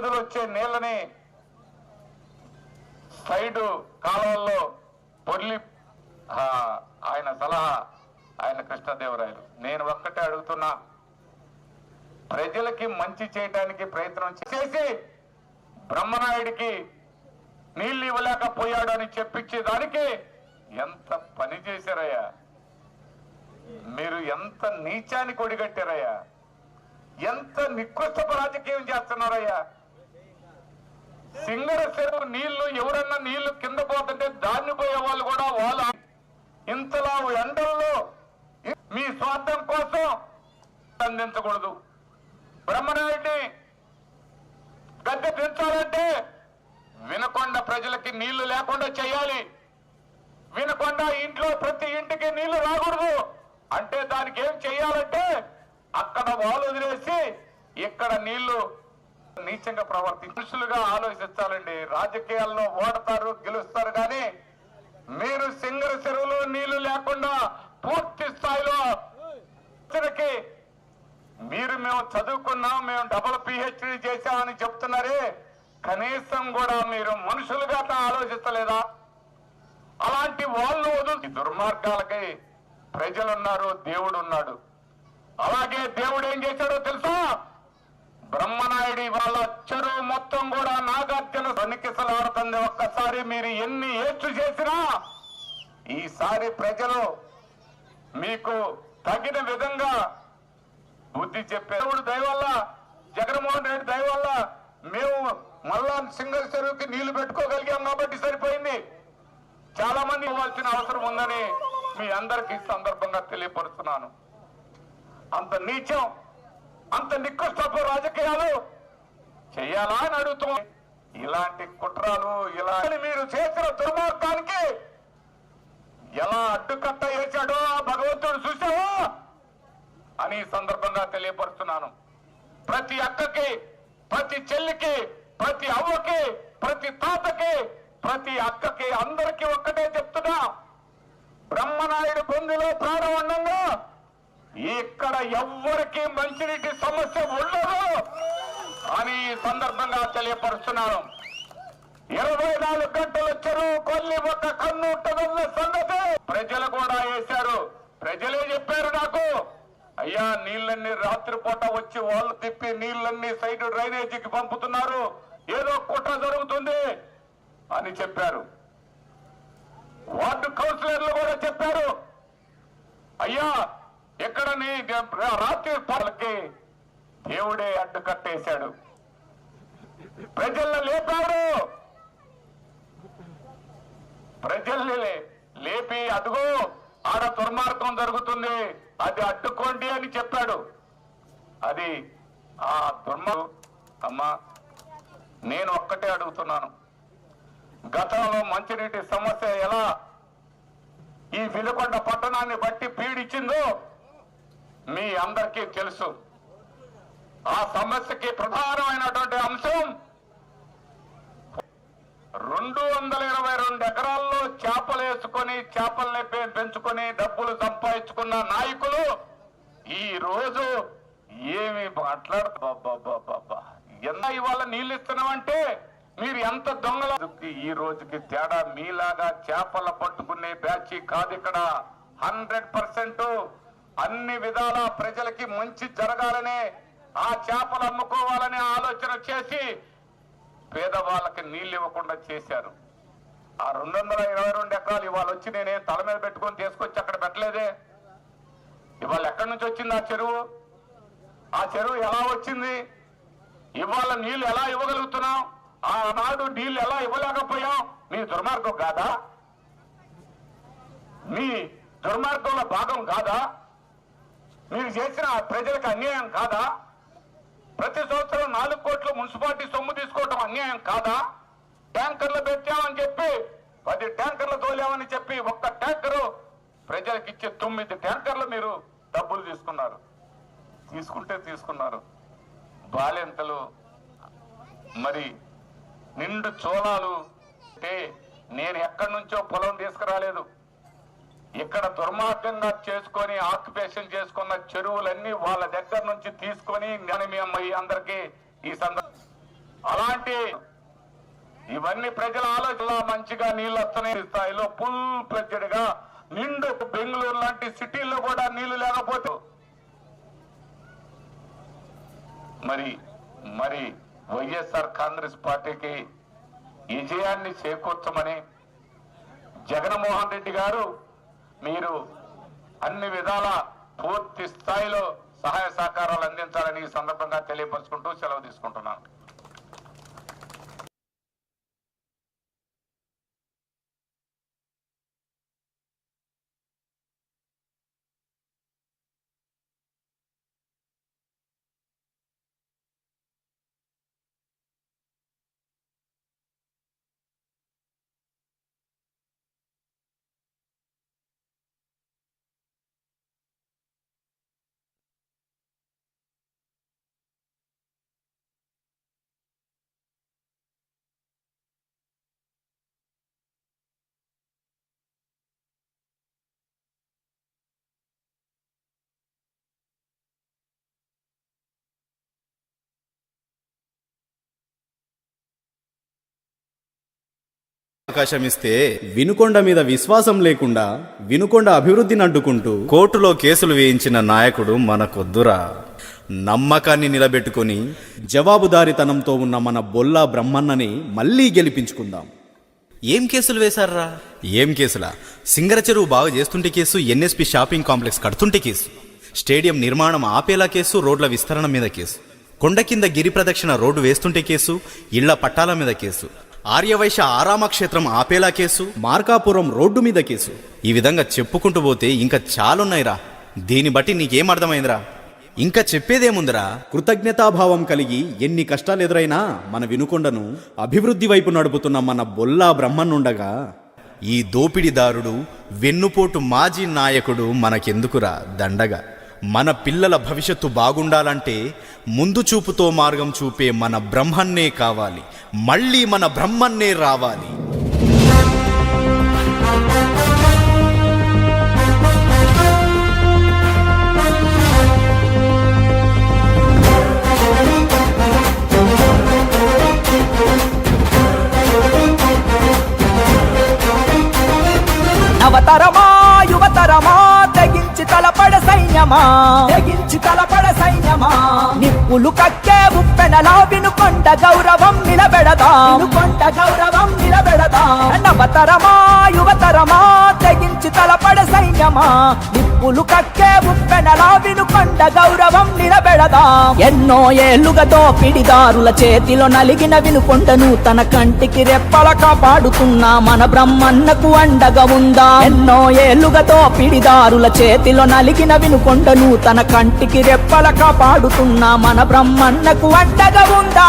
విడుదల వచ్చే నీళ్ళని సైడు కాలువల్లో పొర్లి ఆయన సలహా ఆయన కృష్ణదేవరాయలు. నేను ఒక్కటే అడుగుతున్నా ప్రజలకి మంచి చేయడానికి ప్రయత్నం చేసి బ్రహ్మనాయుడికి నీళ్ళు ఇవ్వలేకపోయాడు అని చెప్పించేదానికి ఎంత పని చేశారయ్యా? మీరు ఎంత నీచానికి ఒడిగట్టారయ్యా? ఎంత నికృష్టపు రాజకీయం చేస్తున్నారయ్యా? సింగర చెరువు నీళ్ళు ఎవరన్నా నీళ్ళు కింద పోతుంటే దాన్ని పోయే వాళ్ళు కూడా వాళ్ళు. ఇంతలా ఎండల్లో మీ స్వార్థం కోసం అందించకూడదు బ్రహ్మనాయుడిని గద్దె పెంచాలంటే వినకొండ ప్రజలకి నీళ్ళు లేకుండా చేయాలి. వినకొండ ఇంట్లో ప్రతి ఇంటికి నీళ్ళు రాకూడదు. అంటే దానికి ఏం చేయాలంటే అక్కడ వాళ్ళు వదిలేసి ఇక్కడ నీళ్ళు నీచంగా ప్రవర్తి మనుషులుగా ఆలోచించాలండి. రాజకీయాల్లో ఓడతారు గెలుస్తారు కానీ మీరు సింగర చెరువులో నీళ్ళు లేకుండా పూర్తి స్థాయిలో మీరు మేము చదువుకున్నాం మేము డబుల్ పిహెచ్డి చేశామని చెప్తున్నారే. కనీసం కూడా మీరు మనుషులుగా ఆలోచించలేదా? అలాంటి వాళ్ళు వదులు దుర్మార్గాలకి ప్రజలున్నారు దేవుడు ఉన్నాడు అలాగే దేవుడు ఏం చేశాడో తెలుసా? బ్రహ్మనాయుడి వాళ్ళ చెరువు మొత్తం కూడా నాగార్జున సన్నికిసలాడుతుంది ఒక్కసారి మీరు ఎన్ని ఏడ్చు చేసినా ఈసారి ప్రజలు మీకు తగిన విధంగా బుద్ధి చెప్పే దయవల్ల దయ వల్ల జగన్మోహన్ రెడ్డి దయ వల్ల మేము మళ్ళా సింగల్ చెరువుకి నీళ్ళు పెట్టుకోగలిగాం కాబట్టి సరిపోయింది. చాలా మంది ఇవ్వాల్సిన అవసరం ఉందని మీ అందరికీ సందర్భంగా తెలియపరుస్తున్నాను. అంత నీచం అంత నికృష్టపు రాజకీయాలు చెయ్యాలా అని అడుగుతున్నాం ఇలాంటి కుట్రాలు ఇలా మీరు చేసిన దుర్మార్గానికి ఎలా అడ్డుకట్ట వేశాడో ఆ భగవంతుడు చూసావా అని సందర్భంగా తెలియపరుస్తున్నాను. ప్రతి అక్కకి ప్రతి చెల్లికి ప్రతి అవ్వకి ప్రతి తాతకి ప్రతి అక్కకి అందరికీ ఒక్కటే చెప్తున్నా. బ్రహ్మనాయుడు బొందులో ప్రాణం ఉండంగా ఇక్కడ ఎవ్వరికి మంచినీటి సమస్య ఉండదు అని సందర్భంగా తెలియపరుస్తున్నాను ఇరవై నాలుగు గంటలు చెరువు కొల్లి ఒక కన్ను ఉంటుందన్న సంగతి ప్రజలు కూడా వేశారు ప్రజలే చెప్పారు నాకు. అయ్యా నీళ్ళన్నీ రాత్రిపూట వచ్చి వాళ్ళు తిప్పి నీళ్ళన్నీ సైడ్ డ్రైనేజీకి పంపుతున్నారు. ఏదో కుట్ర జరుగుతుంది అని చెప్పారు. వార్డు కౌన్సిలర్లు కూడా చెప్పారు. అయ్యా ఇక్కడ రాత్రి పాలకి దేవుడే అడ్డు కట్టేశాడు. ప్రజల్ని లేపాడు. ప్రజల్ని లే- లేపి అదుగో ఆడ దుర్మార్గం జరుగుతుంది. అది అడ్డుకోండి అని చెప్పాడు. అది ఆ దుర్మ అమ్మా నేను ఒక్కటే అడుగుతున్నాను. గతంలో మంచినీటి సమస్య ఎలా ఈ విలుకొండ పట్టణాన్ని బట్టి పీడిచ్చిందో మీ అందరికీ తెలుసు. ఆ సమస్యకి ప్రధానమైనటువంటి అంశం రెండు వందల ఇరవై రెండు ఎకరాల్లో చేపలు వేసుకొని చేపల్ని పెంచుకొని డబ్బులు సంపాదించుకున్న నాయకులు ఈ రోజు ఏమి మాట్లాడుతా ఎంత ఇవాళ నీళ్ళు ఇస్తున్నామంటే మీరు ఎంత దొంగల ఈ రోజుకి తేడా? మీలాగా చేపల పట్టుకునే బ్యాచ్ కాదు ఇక్కడ. హండ్రెడ్ పర్సెంట్ అన్ని విధాల ప్రజలకి మంచి జరగాలని ఆ చేపలు అమ్ముకోవాలనే ఆలోచన చేసి పేదవాళ్ళకి నీళ్ళు ఇవ్వకుండా చేశారు. ఆ రెండు వందల ఇరవై రెండు ఎకరాలు ఇవాళ వచ్చి నేనేం తల మీద పెట్టుకొని తీసుకొచ్చి అక్కడ పెట్టలేదే? ఇవాళ ఎక్కడి నుంచి వచ్చింది ఆ చెరువు? ఆ చెరువు ఎలా వచ్చింది? ఇవాళ నీళ్ళు ఎలా ఇవ్వగలుగుతున్నాం ఆనాడు నీళ్ళు ఎలా ఇవ్వలేకపోయాం మీ దుర్మార్గం కాదా? మీ దుర్మార్గంలో భాగం కాదా? మీరు చేసిన ప్రజలకు అన్యాయం కాదా? ప్రతి సంవత్సరం నాలుగు కోట్లు మున్సిపాలిటీ సొమ్ము తీసుకోవటం అన్యాయం కాదా? ట్యాంకర్లు పెట్టామని చెప్పి పది ట్యాంకర్లు తోలామని చెప్పి ఒక్క ట్యాంకరు ప్రజలకు ఇచ్చే తొమ్మిది ట్యాంకర్లు మీరు డబ్బులు తీసుకున్నారు. తీసుకుంటే తీసుకున్నారు. బాలెంతలు? మరి నిండు చోళాలు అంటే నేను ఎక్కడి నుంచో పొలం తీసుకురాలేదు. ఇక్కడ దుర్మార్గంగా చేసుకొని ఆక్యుపేషన్ చేసుకున్న చెరువులన్నీ వాళ్ళ దగ్గర నుంచి తీసుకొని నేను మీ అమ్మాయి అందరికీ ఈ సందర్భం అలాంటి ఇవన్నీ ప్రజల ఆలోచన మంచిగా నీళ్ళు వస్తున్నాయి స్థాయిలో ఫుల్ ఫ్లెడ్జెడ్గా నిండు బెంగళూరు లాంటి సిటీల్లో కూడా నీళ్ళు లేకపోతే మరి మరి వైఎస్ఆర్ కాంగ్రెస్ పార్టీకి విజయాన్ని చేకూర్చమని జగన్మోహన్ రెడ్డి గారు మీరు అన్ని విధాల పూర్తి స్థాయిలో సహాయ సహకారాలు అందించాలని ఈ సందర్భంగా తెలియపరుచుకుంటూ సెలవు తీసుకుంటున్నాను. అవకాశం ఇస్తే వినుకొండ మీద విశ్వాసం లేకుండా వినుకొండ అభివృద్ధిని అడ్డుకుంటూ కోర్టులో కేసులు వేయించిన నాయకుడు మనకొద్దురా. నమ్మకాన్ని నిలబెట్టుకొని జవాబుదారీతనంతో ఉన్న మన బొల్లా బ్రహ్మన్నని మళ్ళీ గెలిపించుకుందాం. ఏం కేసులు వేశారా? ఏం కేసులా? సింగర చెరువు బాగా చేస్తుంటే కేసు ఎన్ఎస్పి షాపింగ్ కాంప్లెక్స్ కడుతుంటే కేసు. స్టేడియం నిర్మాణం ఆపేలా కేసు రోడ్ల విస్తరణ మీద కేసు. కొండ కింద గిరి ప్రదక్షిణ రోడ్డు వేస్తుంటే కేసు ఇళ్ళ పట్టాల మీద కేసు. ఆర్యవైశ్య ఆరామ క్షేత్రం ఆపేలా కేసు మార్కాపురం రోడ్డు మీద కేసు. ఈ విధంగా చెప్పుకుంటూ పోతే ఇంకా చాలున్నాయిరా. దీన్ని బట్టి నీకేం అర్థమైందిరా? ఇంకా చెప్పేదేముందిరా? కృతజ్ఞతాభావం కలిగి ఎన్ని కష్టాలు ఎదురైనా మన వినుకొండను అభివృద్ధి వైపు నడుపుతున్న మన బొల్లా బ్రహ్మన్నుండగా ఈ దోపిడిదారుడు వెన్నుపోటు మాజీ నాయకుడు మనకెందుకురా దండగా? మన పిల్లల భవిష్యత్తు బాగుండాలంటే ముందు చూపుతో మార్గం చూపే మన బ్రహ్మన్నే కావాలి. మళ్ళీ మన బ్రహ్మన్నే రావాలి. సైన్యమా? తెగించి తలపడ సైన్యమా? నిప్పులు కక్కే ఉప్పెనలా వినుకొండ గౌరవం నిలబెడదా? వినుకొండ గౌరవం నిలబెడదా? నవతరమా యువతరమా తెగించి తలపడ సైన్యమా నిప్పులు కక్కే ఉప్పెనలా వినుకొండ గౌరవం నిలబెడదా. ఎన్నో ఏళ్ళుగా దోపిడిదారుల చేతిలో నలిగిన వినుకొండను తన కంటికి రెప్పల కాపాడుతున్నా. మన బ్రహ్మన్నకు అండగా ఉందా? ఎన్నో ఏళ్ళుగా దోపిడిదారుల చేతిలో నలిగిన వినుకొండను తన కంటికి రెప్పల కాపాడుతున్నా. మన బ్రహ్మన్నకు అండగా ఉందా?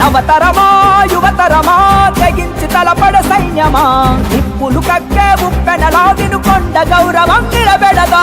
నవతరమా యువతరమా తెగించి తలపడ సైన్యమా? నిప్పులు కక్కే ఉప్పెనలా వినుకొండ గౌరవం నిలబెడదా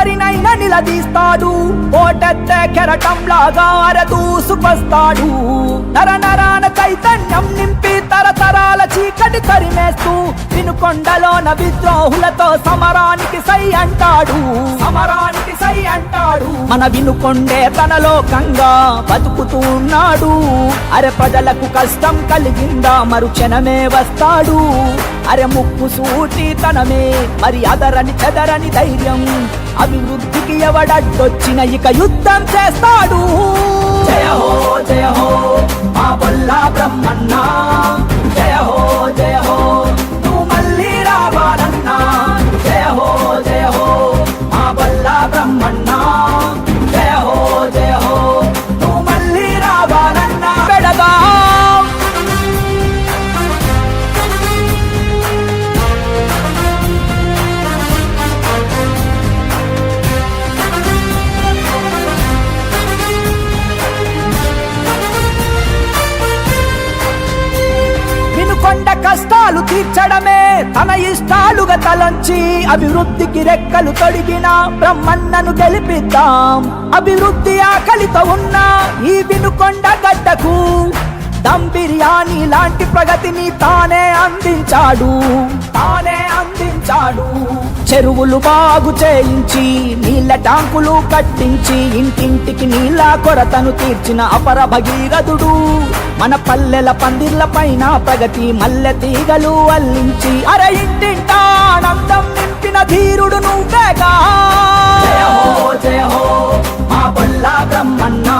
ఎవరినైనా నిలదీస్తాడు. ఓటెత్తే కెరటంలాగా అరదూసుకొస్తాడు నర నరాన చైతన్యం నింపి తరతరాల చీకటి తరిమేస్తూ వినుకొండలోన విద్రోహులతో సమరానికి సై అంటాడు. సమరానికి సై అంటాడు. మన వినుకొండే తన లోకంగా బతుకుతూ ఉన్నాడు అరే ప్రజలకు కష్టం కలిగిందా? మరుక్షణమే వస్తాడు. అరే ముక్కు సూటి తనమే మరి అదరని చెదరని ధైర్యం. అభివృద్ధికి ఎవడడ్డొచ్చిన ఇక యుద్ధం చేస్తాడు. జయ హో జయ హో మా బొల్లా తలంచి అభివృద్ధికి రెక్కలు తొడిగిన బ్రహ్మన్నను గెలిపిద్దాం. అభివృద్ధి ఆకలితో ఉన్న ఈ వినుకొండ గడ్డకు దమ్ బిర్యానీ లాంటి ప్రగతిని తానే అందించాడు. తానే అందించాడు. చెరువులు బాగు చేయించి నీళ్ళ ట్యాంకులు కట్టించి ఇంటింటికి నీళ్ళ కొరతను తీర్చిన అపర భగీరథుడు మన పల్లెల పందిర్ల పైన ప్రగతి మల్లె తీగలు అల్లించి అర ఇంటింటా ఆనందం నింపిన ధీరుడు నువ్వేగా. జయ హో జయ హో మా బొల్లా బ్రహ్మన్నా.